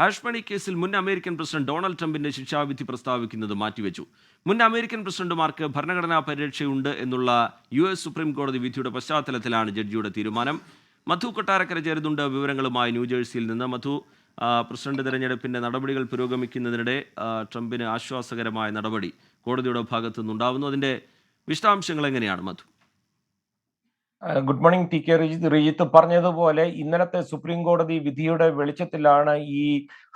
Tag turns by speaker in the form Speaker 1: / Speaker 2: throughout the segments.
Speaker 1: ഹാഷ്മണി കേസിൽ മുൻ American president Donald ട്രംപിന്റെ ശിക്ഷാവിധി പ്രസ്താവിക്കുന്നത് മാറ്റിവെച്ചു. മുൻ അമേരിക്കൻ പ്രസിഡന്റുമാർക്ക് ഭരണഘടനാ പരിരക്ഷയുണ്ട് എന്നുള്ള യു എസ് സുപ്രീം കോടതി വിധിയുടെ പശ്ചാത്തലത്തിലാണ് ജഡ്ജിയുടെ തീരുമാനം. മധു കൊട്ടാരക്കര ചേരുന്നുണ്ട്. വിവരങ്ങളുമായി ന്യൂജേഴ്സിയിൽ നിന്ന് മധു പ്രസിഡന്റ് തെരഞ്ഞെടുപ്പിന്റെ നടപടികൾ പുരോഗമിക്കുന്നതിനിടെ ട്രംപിന് ആശ്വാസകരമായ നടപടി കോടതിയുടെ ഭാഗത്തു നിന്നുണ്ടാവുന്നു അതിന്റെ വിശദാംശങ്ങൾ എങ്ങനെയാണ് Madhu?
Speaker 2: Good morning T K Rijith. Rijith പറഞ്ഞതുപോലെ ഇന്നലത്തെ സുപ്രീം കോടതി വിധിയുടെ വെളിച്ചത്തിലാണ് ഈ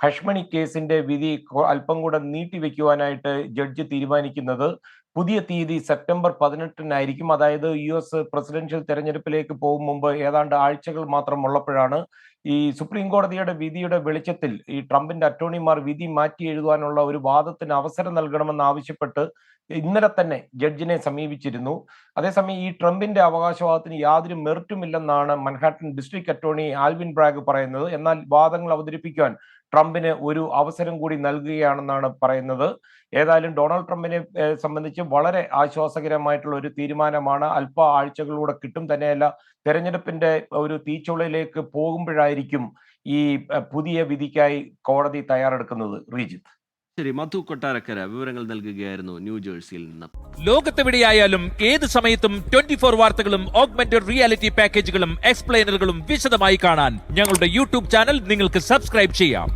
Speaker 2: ഹഷ്മണി കേസിന്റെ വിധി അല്പം കൂടെ നീട്ടിവെക്കുവാനായിട്ട് ജഡ്ജ് തീരുമാനിക്കുന്നത് പുതിയ തീയതി സെപ്റ്റംബർ പതിനെട്ടിനായിരിക്കും. അതായത് യു എസ് പ്രസിഡൻഷ്യൽ തെരഞ്ഞെടുപ്പിലേക്ക് പോകും മുമ്പ് ഏതാണ്ട് ആഴ്ചകൾ മാത്രം ഉള്ളപ്പോഴാണ് ഈ സുപ്രീം കോടതിയുടെ വിധിയുടെ വെളിച്ചത്തിൽ ഈ ട്രംപിന്റെ അറ്റോർണിമാർ വിധി മാറ്റി എഴുതുവാനുള്ള ഒരു വാദത്തിന് അവസരം നൽകണമെന്ന് ആവശ്യപ്പെട്ട് ഇന്നലെ തന്നെ ജഡ്ജിനെ സമീപിച്ചിരുന്നു. അതേസമയം ഈ ട്രംപിന്റെ അവകാശവാദത്തിന് യാതൊരു മെറിറ്റുമില്ലെന്നാണ് Manhattan district attorney Alvin Bragg പറയുന്നത്. എന്നാൽ വാദങ്ങൾ അവതരിപ്പിക്കുവാൻ ട്രംപിന് ഒരു അവസരം കൂടി നൽകുകയാണെന്നാണ് പറയുന്നത്. ഏതായാലും ഡൊണാൾഡ് ട്രംപിനെ സംബന്ധിച്ച് വളരെ ആശ്വാസകരമായിട്ടുള്ള ഒരു തീരുമാനമാണ്. അല്പ ആഴ്ചകളിലൂടെ കിട്ടും തന്നെയല്ല. തെരഞ്ഞെടുപ്പിന്റെ ഒരു തീച്ചുളയിലേക്ക് പോകുമ്പോഴായിരിക്കും ഈ പുതിയ വിധിക്കായി കോടതി തയ്യാറെടുക്കുന്നത്. റീജിത്ത്.
Speaker 1: ശരി മധു കൊട്ടാരക്കര വിവരങ്ങൾ നൽകുകയായിരുന്നു ന്യൂജേഴ്സിയിൽ നിന്ന്.
Speaker 3: ലോകത്തെവിടെയായാലും ഏത് സമയത്തും ട്വന്റി ഫോർ വാർത്തകളും ഓഗ്മെന്റഡ് റിയാലിറ്റി പാക്കേജുകളും എക്സ്പ്ലെയിനറുകളും വിശദമായി കാണാൻ ഞങ്ങളുടെ യൂട്യൂബ് ചാനൽ നിങ്ങൾക്ക് സബ്സ്ക്രൈബ് ചെയ്യാം.